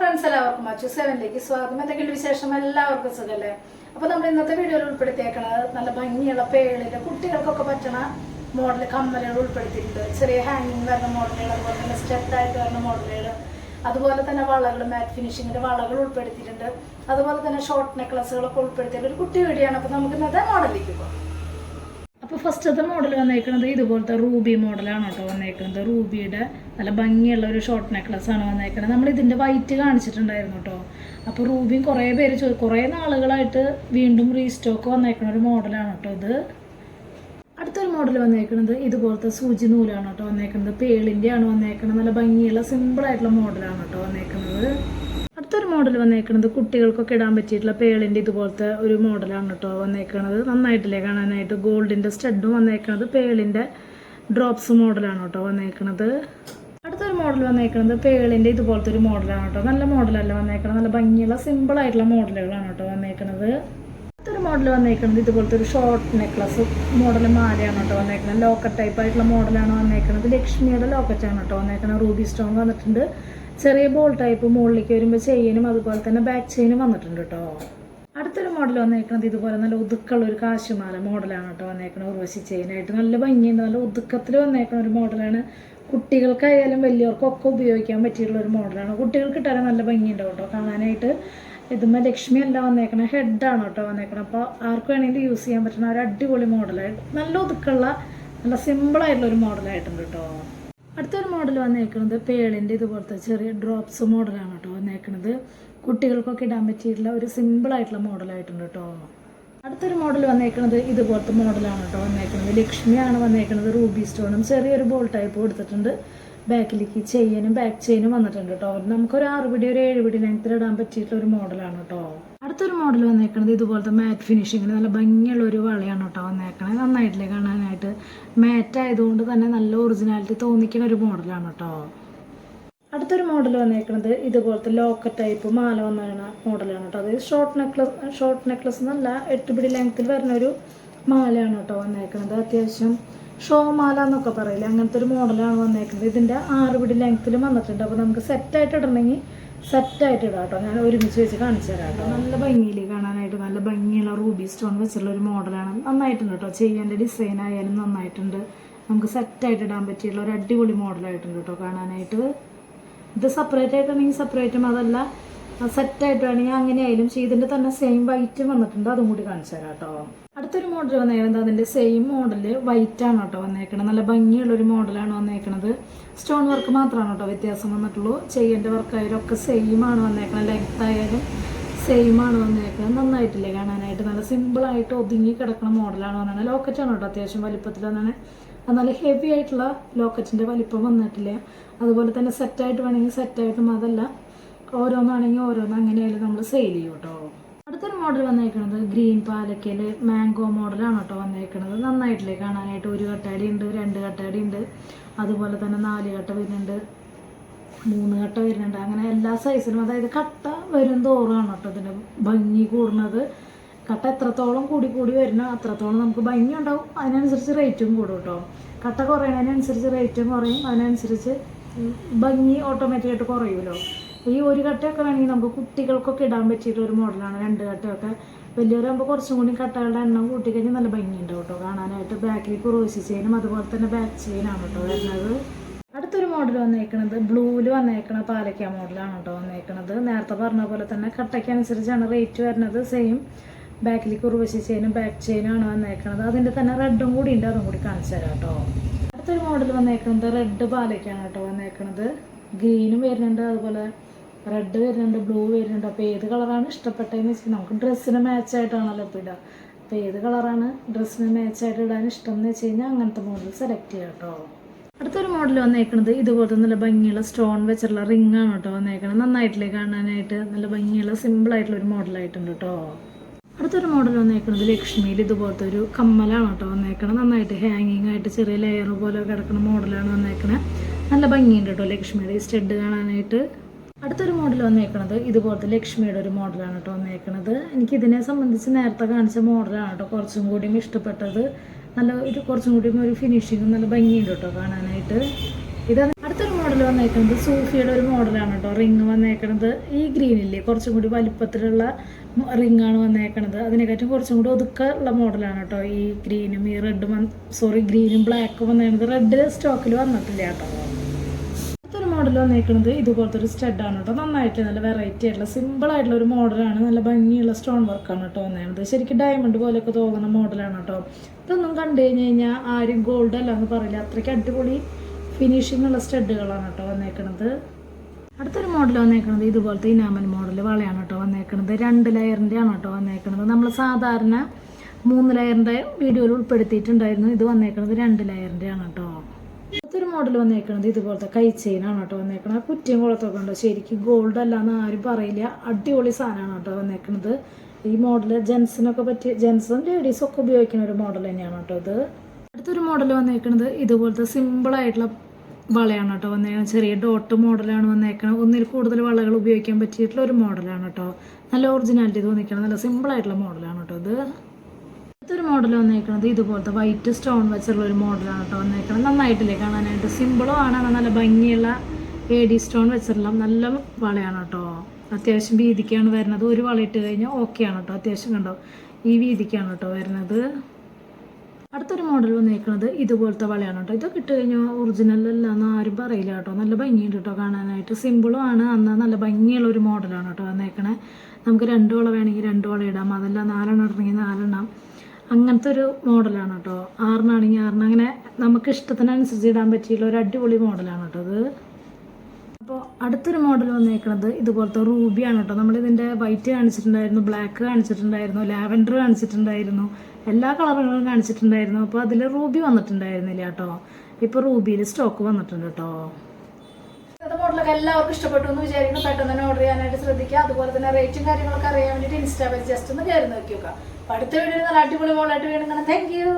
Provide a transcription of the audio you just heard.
Friends എല്ലാവർക്കും അച്ചു സെവനിലേക്ക് സ്വാഗതം. എന്തെങ്കിലും വിശേഷം? എല്ലാവർക്കും സുഖല്ലേ? അപ്പൊ നമ്മൾ ഇന്നത്തെ വീഡിയോയിൽ ഉൾപ്പെടുത്തിയേക്കണത് നല്ല ഭംഗിയുള്ള പേളിൽ കുട്ടികൾക്കൊക്കെ പറ്റണ മോഡൽ കമ്മലുകൾ ഉൾപ്പെടുത്തിയിട്ടുണ്ട്. ചെറിയ ഹാങ്ങിങ് വരുന്ന മോഡലുകൾ അതുപോലെ തന്നെ സ്റ്റെപ്പ് ആയിട്ട് വരുന്ന മോഡലുകൾ അതുപോലെ തന്നെ വളകൾ മാറ്റ് ഫിനിഷിങ്ങിന്റെ വളകൾ ഉൾപ്പെടുത്തിയിട്ടുണ്ട്. അതുപോലെ തന്നെ ഷോർട്ട് നെക്ലസുകളൊക്കെ ഉൾപ്പെടുത്തിയിട്ട് ഒരു കുട്ടി വീഡിയോ ആണ്. അപ്പൊ നമുക്ക് ഇന്നത്തെ മോഡലിലേക്ക് പോകാം. അപ്പോൾ ഫസ്റ്റത്തെ മോഡൽ വന്നേക്കുന്നത് ഇതുപോലത്തെ റൂബി മോഡലാണ് കേട്ടോ വന്നേക്കുന്നത് റൂബിയുടെ നല്ല ഭംഗിയുള്ള ഒരു ഷോർട്ട് നെക്ലസ് ആണ് വന്നേക്കുന്നത് നമ്മൾ ഇതിന്റെ വൈറ്റ് കാണിച്ചിട്ടുണ്ടായിരുന്നു കേട്ടോ. അപ്പോൾ റൂബിയും കുറേ പേര് ചോ കുറേ നാളുകളായിട്ട് വീണ്ടും റീസ്റ്റോക്ക് വന്നേക്കുന്ന ഒരു മോഡലാണ് കേട്ടോ ഇത്. അടുത്തൊരു മോഡൽ വന്നേക്കുന്നത് ഇതുപോലത്തെ സൂചി നൂലാണ് കേട്ടോ വന്നേക്കുന്നത് പേളിന്റെ ആണ് വന്നേക്കുന്നത് നല്ല ഭംഗിയുള്ള സിമ്പിൾ ആയിട്ടുള്ള മോഡലാണ് കേട്ടോ വന്നേക്കുന്നത് അടുത്തൊരു മോഡൽ വന്നേക്കുന്നത് കുട്ടികൾക്കൊക്കെ ഇടാൻ പറ്റിയിട്ടുള്ള പേളിന്റെ ഇതുപോലത്തെ ഒരു മോഡലാണ് കേട്ടോ വന്നേക്കുന്നത് നന്നായിട്ടില്ലേ കാണാനായിട്ട്? ഗോൾഡിന്റെ സ്റ്റഡും വന്നേക്കുന്നത് പേളിന്റെ ഡ്രോപ്സ് മോഡലാണ് കേട്ടോ വന്നേക്കുന്നത് അടുത്തൊരു മോഡൽ വന്നേക്കുന്നത് പേളിന്റെ ഇതുപോലത്തെ ഒരു മോഡലാണ് കേട്ടോ നല്ല മോഡലല്ല വന്നേക്കുന്നത് നല്ല ഭംഗിയുള്ള സിമ്പിൾ ആയിട്ടുള്ള മോഡലുകളാണ് കേട്ടോ വന്നേക്കുന്നത് അടുത്തൊരു മോഡൽ വന്നേക്കുന്നത് ഇതുപോലത്തെ ഒരു ഷോർട്ട് നെക്ലസ് മോഡൽ മാലയാണ് കേട്ടോ വന്നേക്കുന്നത് ലോക്കറ്റ് ടൈപ്പ് ആയിട്ടുള്ള മോഡലാണ് വന്നേക്കുന്നത് ലക്ഷ്മിയുടെ ലോക്കറ്റാണ് കേട്ടോ വന്നേക്കുന്നത് റൂബി സ്റ്റോൺ വന്നിട്ടുണ്ട്. ചെറിയ ബോൾ ടൈപ്പ് മുകളിലേക്ക് വരുമ്പോൾ ചെയിനും അതുപോലെ തന്നെ ബാക്ക് ചെയിനും വന്നിട്ടുണ്ട് കേട്ടോ അടുത്തൊരു മോഡൽ വന്നേക്കുന്നത് ഇതുപോലെ നല്ല ഒതുക്കുള്ള ഒരു കാശുമാല മോഡലാണ് കേട്ടോ വന്നേക്കുന്നത് ഉർവശി ചെയിനായിട്ട് നല്ല ഭംഗിയുണ്ട്. നല്ല ഒതുക്കത്തിൽ വന്നേക്കുന്ന ഒരു മോഡലാണ് കുട്ടികൾക്കായാലും വലിയവർക്കൊക്കെ ഉപയോഗിക്കാൻ പറ്റിയിട്ടുള്ള ഒരു മോഡലാണ് കുട്ടികൾക്ക് ഇട്ടാലും നല്ല ഭംഗിയുണ്ടാവും കേട്ടോ കാണാനായിട്ട് ഇതുമ്മ ലക്ഷ്മി അല്ല വന്നേക്കണ ഹെഡാണ് കേട്ടോ വന്നേക്കണം അപ്പോൾ ആർക്ക് വേണമെങ്കിലും യൂസ് ചെയ്യാൻ പറ്റുന്ന ഒരു അടിപൊളി മോഡലായിട്ട് നല്ല ഒതുക്കുള്ള നല്ല സിമ്പിളായിട്ടുള്ള ഒരു മോഡലായിട്ടുണ്ട് കേട്ടോ അടുത്തൊരു മോഡൽ വന്നേക്കുന്നത് പേളിന്റെ ഇതുപോലത്തെ ചെറിയ ഡ്രോപ്സ് മോഡലാണ് കേട്ടോ വന്നേക്കുന്നത് കുട്ടികൾക്കൊക്കെ ഇടാൻ പറ്റിയിട്ടുള്ള ഒരു സിമ്പിൾ ആയിട്ടുള്ള മോഡലായിട്ടുണ്ട് കേട്ടോ. അടുത്തൊരു മോഡൽ വന്നേക്കുന്നത് ഇതുപോലത്തെ മോഡലാണ് കേട്ടോ വന്നേക്കുന്നത് ലക്ഷ്മിയാണ് വന്നേക്കുന്നത് റൂബി സ്റ്റോണും ചെറിയൊരു ബോൾ ടൈപ്പ് കൊടുത്തിട്ടുണ്ട് ബാക്കിലേക്ക് ചെയിനും ബാക്ക് ചെയിനും വന്നിട്ടുണ്ട് കേട്ടോ നമുക്കൊരു ആറ് പിടി ഒരു ഏഴ് പിടി ലെങ്ത്തിൽ ഇടാൻ പറ്റിയിട്ടുള്ള ഒരു മോഡലാണ് കേട്ടോ അടുത്തൊരു മോഡൽ വന്നേക്കുന്നത് ഇതുപോലത്തെ മാറ്റ് ഫിനിഷിങ്ങിന് നല്ല ഭംഗിയുള്ള ഒരു വളയാണ് കേട്ടോ വന്നേക്കണത്. നന്നായിട്ടില്ലേ കാണാനായിട്ട്? മാറ്റ് ആയതുകൊണ്ട് തന്നെ നല്ല ഒറിജിനാലിറ്റി തോന്നിക്കുന്ന ഒരു മോഡലാണ് കേട്ടോ അടുത്തൊരു മോഡൽ വന്നേക്കുന്നത് ഇതുപോലത്തെ ലോക്കർ ടൈപ്പ് മാല വന്ന മോഡലാണ് കേട്ടോ അതായത് ഷോർട്ട് നെക്ലസ് ഷോർട്ട് നെക്ലസ് എന്നല്ല എട്ട് പിടി ലെങ്ത്തിൽ വരുന്ന ഒരു മാലയാണ് കേട്ടോ വന്നേക്കുന്നത് അത്യാവശ്യം ഷോ മാല എന്നൊക്കെ പറയില്ല? അങ്ങനത്തെ ഒരു മോഡലാണ് വന്നേക്കുന്നത്. ഇതിന്റെ ആറ് പിടി ലെങ്ത്തിൽ വന്നിട്ടുണ്ട്. അപ്പോൾ നമുക്ക് സെറ്റായിട്ട് ഇടണമെങ്കിൽ സെറ്റായിട്ട് ഇടാം കേട്ടോ. ഞാൻ ഒരുമിച്ച് വെച്ച് കാണിച്ചു തരാം കേട്ടോ. നല്ല ഭംഗിയിൽ കാണാനായിട്ട്? നല്ല ഭംഗിയുള്ള റൂബി സ്റ്റോൺ വെച്ചുള്ള ഒരു മോഡലാണ്. നന്നായിട്ടുണ്ട് കേട്ടോ. ചെയ്യേണ്ട ഡിസൈൻ ആയാലും നന്നായിട്ടുണ്ട്. നമുക്ക് സെറ്റായിട്ട് ഇടാൻ പറ്റിയുള്ള ഒരു അടിപൊളി മോഡലായിട്ടുണ്ട് കേട്ടോ കാണാനായിട്ട്. ഇത് സെപ്പറേറ്റ് ആയിട്ടാണെങ്കിൽ സെപ്പറേറ്റും അതല്ല സെറ്റായിട്ട് വേണമെങ്കിൽ അങ്ങനെ ആയാലും ചെയ്തിന്റെ തന്നെ സെയിം വൈറ്റ് വന്നിട്ടുണ്ട്. അതും കൂടി കാണിച്ചു തരാം കേട്ടോ. അടുത്തൊരു മോഡൽ വന്നേക്കുന്നത് അതിന്റെ സെയിം മോഡൽ ആണ് കേട്ടോ വന്നേക്കണത്. നല്ല ഭംഗിയുള്ള ഒരു മോഡലാണ് വന്നേക്കണത്. സ്റ്റോൺ വർക്ക് മാത്രമാണ് കേട്ടോ വ്യത്യാസം വന്നിട്ടുള്ളൂ. ചെയ്യേണ്ട വർക്കായാലും ഒക്കെ സെയിം ആണ് വന്നേക്കണത്. ലെങ്ത് ആയാലും സെയിം ആണ് വന്നേക്കുന്നത് നന്നായിട്ടില്ലേ കാണാനായിട്ട്? നല്ല സിമ്പിളായിട്ട് ഒതുങ്ങി കിടക്കുന്ന മോഡലാണ് വന്നത് ലോക്കറ്റാണ് കേട്ടോ അത്യാവശ്യം വലിപ്പത്തിൽ വന്നാണ് നല്ല ഹെവി ആയിട്ടുള്ള ലോക്കറ്റിന്റെ വലിപ്പം വന്നിട്ടില്ല. അതുപോലെ തന്നെ സെറ്റായിട്ട് വേണമെങ്കിൽ സെറ്റായിട്ടും അതല്ല. ഓരോന്നാണെങ്കിൽ ഓരോന്ന് അങ്ങനെയായാലും നമ്മൾ സെയിൽ ചെയ്യും കേട്ടോ അടുത്തൊരു മോഡൽ വന്നേക്കുന്നത് ഗ്രീൻ പാലക്കയിൽ മാംഗോ മോഡലാണ് കേട്ടോ വന്നേക്കുന്നത് നന്നായിട്ടില്ലേ കാണാനായിട്ട്? ഒരു കട്ടാടി ഉണ്ട് രണ്ട് കട്ടാടി ഉണ്ട് അതുപോലെ തന്നെ നാല് കട്ട വരുന്നുണ്ട് മൂന്ന് കട്ട വരുന്നുണ്ട്. അങ്ങനെ എല്ലാ സൈസിലും അതായത് കട്ട വരും തോറുമാണ് കേട്ടോ ഇതിന്റെ ഭംഗി കൂടുന്നത്. കട്ട എത്രത്തോളം കൂടി കൂടി വരുന്നോ അത്രത്തോളം നമുക്ക് ഭംഗി ഉണ്ടാവും. അതിനനുസരിച്ച് റേറ്റും കൂടും കേട്ടോ കട്ട കുറയണതിനനുസരിച്ച് റേറ്റും കുറയും. അതിനനുസരിച്ച് ഭംഗി ഓട്ടോമാറ്റിക്കായിട്ട് കുറയുമല്ലോ ഈ ഒരു കട്ടയൊക്കെ വേണമെങ്കിൽ നമുക്ക് കുട്ടികൾക്കൊക്കെ ഇടാൻ പറ്റിയിട്ട് ഒരു മോഡലാണ് രണ്ട് കട്ടയൊക്കെ വലിയവരാകുമ്പോൾ കുറച്ചും കൂടി കട്ടകളുടെ എണ്ണം കൂട്ടിക്കഴിഞ്ഞാൽ നല്ല ഭംഗിയുണ്ട് കേട്ടോ കാണാനായിട്ട്. ബാക്കിൽ ക്രോസി ചെയിനും അതുപോലെ തന്നെ ബാക്ക് ചെയിനാണ് കേട്ടോ വരുന്നത്. അടുത്തൊരു മോഡൽ വന്നേക്കണത് ബ്ലൂവിൽ വന്നേക്കണ പാലക്ക മോഡലാണ് കേട്ടോ വന്നേക്കണത്. നേരത്തെ പറഞ്ഞ പോലെ തന്നെ കട്ടയ്ക്കനുസരിച്ചാണ് റേറ്റ് വരുന്നത്. സെയിം ബാക്കിൽ കുറുവശി ചെയിനും ബാക്ക് ചെയ്യാനാണ് ആണ് വന്നേക്കണത്. അതിന്റെ തന്നെ റെഡും കൂടി ഉണ്ട് അതും കൂടി കാണിച്ചു തരാം കേട്ടോ. അടുത്തൊരു മോഡൽ വന്നേക്കുന്നത് റെഡ് പാലക്കാണ് കേട്ടോ വന്നേക്കണത്. ഗ്രീനും വരുന്നുണ്ട് അതുപോലെ റെഡ് വരുന്നുണ്ട് ബ്ലൂ വരുന്നുണ്ട്. അപ്പോൾ ഏത് കളറാണ് ഇഷ്ടപ്പെട്ടതെന്ന് വെച്ചാൽ നമുക്ക് ഡ്രസ്സിന് മാച്ച് ആയിട്ടാണല്ലോ ഇപ്പോൾ ഇടുക അപ്പോൾ ഏത് കളറാണ് ഡ്രസ്സിന് മാച്ച് ആയിട്ട് ഇടാൻ ഇഷ്ടം എന്ന് വെച്ച് കഴിഞ്ഞാൽ അങ്ങനത്തെ മോഡൽ സെലക്ട് ചെയ്യാം കേട്ടോ. അടുത്തൊരു മോഡൽ വന്നേക്കുന്നത് ഇതുപോലത്തെ നല്ല ഭംഗിയുള്ള സ്റ്റോൺ വെച്ചുള്ള റിംഗ് ആണ് കേട്ടോ വന്നേക്കുന്നത് നന്നായിട്ടില്ലേ കാണാനായിട്ട്? നല്ല ഭംഗിയുള്ള സിമ്പിൾ ആയിട്ടുള്ള ഒരു മോഡലായിട്ടുണ്ട് കേട്ടോ. അടുത്തൊരു മോഡൽ വന്നേക്കുന്നത് ലക്ഷ്മിയിൽ ഇതുപോലത്തെ ഒരു കമ്മലാണ് കേട്ടോ വന്നേക്കണത്. നന്നായിട്ട് ഹാങ്ങിങ് ആയിട്ട് ചെറിയ ലെയർ പോലെ കിടക്കുന്ന മോഡലാണ് വന്നേക്കണത്. നല്ല ഭംഗിയുണ്ട് കേട്ടോ ലക്ഷ്മിയുടെ സ്റ്റഡ് കാണാനായിട്ട്. അടുത്തൊരു മോഡൽ വന്നേക്കണത് ഇതുപോലത്തെ ലക്ഷ്മിയുടെ ഒരു മോഡലാണ് കേട്ടോ വന്നേക്കണത്. എനിക്ക് ഇതിനെ സംബന്ധിച്ച് നേരത്തെ കാണിച്ച മോഡലാണ് കേട്ടോ കുറച്ചും കൂടിയും ഇഷ്ടപ്പെട്ടത്. നല്ല ഒരു കുറച്ചും കൂടിയും ഒരു ഫിനിഷിങ്ങും നല്ല ഭംഗിയുണ്ട് കേട്ടോ കാണാനായിട്ട്. ഇത് അടുത്തൊരു മോഡൽ വന്നേക്കുന്നത് സൂഫിയുടെ ഒരു മോഡലാണ് കേട്ടോ റിങ് വന്നേക്കണത്. ഈ ഗ്രീനില്ലേ കുറച്ചും കൂടി വലിപ്പത്തിലുള്ള റിങ്ങാണ് വന്നേക്കണത്. അതിനെക്കാട്ടും കുറച്ചും കൂടി ഒതുക്കമുള്ള മോഡലാണ് കേട്ടോ ഈ ഗ്രീനും ഈ റെഡും സോറി ഗ്രീനും ബ്ലാക്കും വന്നേക്കുന്നത് റെഡ് സ്റ്റോക്കിൽ വന്നിട്ടില്ല കേട്ടോ മോഡൽ വന്നേക്കുന്നത് ഇതുപോലത്തെ ഒരു സ്റ്റഡാണ് കേട്ടോ. നന്നായിട്ട് നല്ല വെറൈറ്റി ആയിട്ടുള്ള സിമ്പിൾ ആയിട്ടുള്ള ഒരു മോഡലാണ് നല്ല ഭംഗിയുള്ള സ്റ്റോൺ വർക്കാണ് കേട്ടോ വന്നത് ശരിക്കും ഡയമണ്ട് പോലെയൊക്കെ തോന്നുന്ന മോഡലാണ് കേട്ടോ. ഇതൊന്നും കണ്ടു കഴിഞ്ഞ് കഴിഞ്ഞാൽ ആരും ഗോൾഡ് അല്ല എന്ന് പറയില്ല. അത്രയ്ക്ക് അടിപൊളി ഫിനിഷിംഗ് ഉള്ള സ്റ്റഡുകളാണ് കേട്ടോ വന്നേക്കുന്നത് അടുത്തൊരു മോഡൽ വന്നേക്കുന്നത് ഇതുപോലത്തെ ഇനാമൽ മോഡൽ വളയാണ് കേട്ടോ വന്നേക്കുന്നത് രണ്ട് ലെയറിന്റെ ആണ് കേട്ടോ വന്നേക്കുന്നത് നമ്മൾ സാധാരണ മൂന്ന് ലെയറിന്റെ വീഡിയോയിൽ ഉൾപ്പെടുത്തിയിട്ടുണ്ടായിരുന്നു. ഇത് വന്നേക്കുന്നത് രണ്ട് ലെയറിന്റെ ആണ് കേട്ടോ. അടുത്തൊരു മോഡൽ വന്നേക്കണത് ഇതുപോലത്തെ കൈ ചെയിനാണ് കേട്ടോ വന്നേക്കണത്. ആ കുറ്റിയും കുളത്തൊക്കെ ഉണ്ടോ? ശരിക്കും ഗോൾഡ് അല്ല എന്ന് ആരും പറയില്ല. അടിപൊളി സാധനമാണ് കേട്ടോ വന്നേക്കണത്. ഈ മോഡൽ ജെൻസിനൊക്കെ പറ്റിയ ജെൻസും ലേഡീസും ഒക്കെ ഉപയോഗിക്കുന്ന ഒരു മോഡൽ തന്നെയാണ് കേട്ടോ ഇത്. അടുത്തൊരു മോഡൽ വന്നേക്കുന്നത് ഇതുപോലത്തെ സിമ്പിൾ ആയിട്ടുള്ള വളയാണ് കേട്ടോ വന്നേക്കുന്നത് ചെറിയ ഡോട്ട് മോഡലാണ് വന്നേക്കുന്നത് ഒന്നിൽ കൂടുതൽ വളകൾ ഉപയോഗിക്കാൻ പറ്റിയിട്ടുള്ള ഒരു മോഡലാണ് കേട്ടോ. നല്ല ഒറിജിനാലിറ്റി തോന്നിക്കണം നല്ല സിമ്പിൾ ആയിട്ടുള്ള മോഡലാണ് കേട്ടോ ഇത്. അടുത്തൊരു മോഡൽ വന്നേക്കുന്നത് ഇതുപോലത്തെ വൈറ്റ് സ്റ്റോൺ വെച്ചുള്ള ഒരു മോഡലാണ് കേട്ടോ വന്നേക്കുന്നത് നന്നായിട്ടില്ലേ കാണാനായിട്ട്? സിമ്പിളും ആണ് നല്ല ഭംഗിയുള്ള എ ഡി സ്റ്റോൺ വെച്ചിട്ടുള്ള നല്ല വളയാണ് കേട്ടോ അത്യാവശ്യം വീതിക്കാണ് വരുന്നത്. ഒരു വള ഇട്ട് കഴിഞ്ഞാൽ ആണ് കേട്ടോ അത്യാവശ്യം കണ്ടോ? ഈ വീതിക്കാണ് കേട്ടോ വരുന്നത്. അടുത്തൊരു മോഡൽ വന്നേക്കുന്നത് ഇതുപോലത്തെ വളയാണ് കേട്ടോ ഇതൊക്കെ ഇട്ട് കഴിഞ്ഞാൽ ഒറിജിനൽ അല്ല എന്ന് ആരും പറയില്ല കേട്ടോ നല്ല ഭംഗിയുണ്ട് കേട്ടോ കാണാനായിട്ട്. സിമ്പിളും ആണ് എന്നാൽ നല്ല ഭംഗിയുള്ള ഒരു മോഡലാണ് കേട്ടോ വന്നേക്കണേ. നമുക്ക് രണ്ട് വള വേണമെങ്കിൽ രണ്ട് വള ഇടാം. അതല്ല നാലെണ്ണം ഇടണമെങ്കിൽ നാലെണ്ണം. അങ്ങനത്തെ ഒരു മോഡലാണ് കേട്ടോ. ആറിനാണെങ്കിൽ ആറിന് അങ്ങനെ നമുക്ക് ഇഷ്ടത്തിനനുസരിച്ച് ഇടാൻ പറ്റിയുള്ള ഒരു അടിപൊളി മോഡലാണ് കേട്ടോ അത്. അപ്പോൾ അടുത്തൊരു മോഡൽ വന്നേക്കുന്നത് ഇതുപോലത്തെ റൂബിയാണ് കേട്ടോ. നമ്മളിതിന്റെ വൈറ്റ് കാണിച്ചിട്ടുണ്ടായിരുന്നു ബ്ലാക്ക് കാണിച്ചിട്ടുണ്ടായിരുന്നു ലാവൻഡർ കാണിച്ചിട്ടുണ്ടായിരുന്നു എല്ലാ കളറുകളും കാണിച്ചിട്ടുണ്ടായിരുന്നു. അപ്പോൾ അതിൽ റൂബി വന്നിട്ടുണ്ടായിരുന്നില്ല കേട്ടോ. ഇപ്പോൾ റൂബിയിൽ സ്റ്റോക്ക് വന്നിട്ടുണ്ട് കേട്ടോ. മോഡലൊക്കെ എല്ലാവർക്കും ഇഷ്ടപ്പെട്ടു എന്ന് വിചാരിക്കുന്നു. പെട്ടെന്ന് തന്നെ ഓർഡർ ചെയ്യാനായിട്ട് ശ്രദ്ധിക്കുക. അതുപോലെ തന്നെ റേറ്റും കാര്യങ്ങളൊക്കെ അറിയാൻ വേണ്ടിയിട്ട് ഇൻസ്റ്റാ പേജ് ജസ്റ്റ് ഒന്ന് കയറി നോക്കി അടുത്ത വീഡിയോ നല്ല അടിപൊളി മോളായിട്ട് വീണ്ടും താങ്ക് യു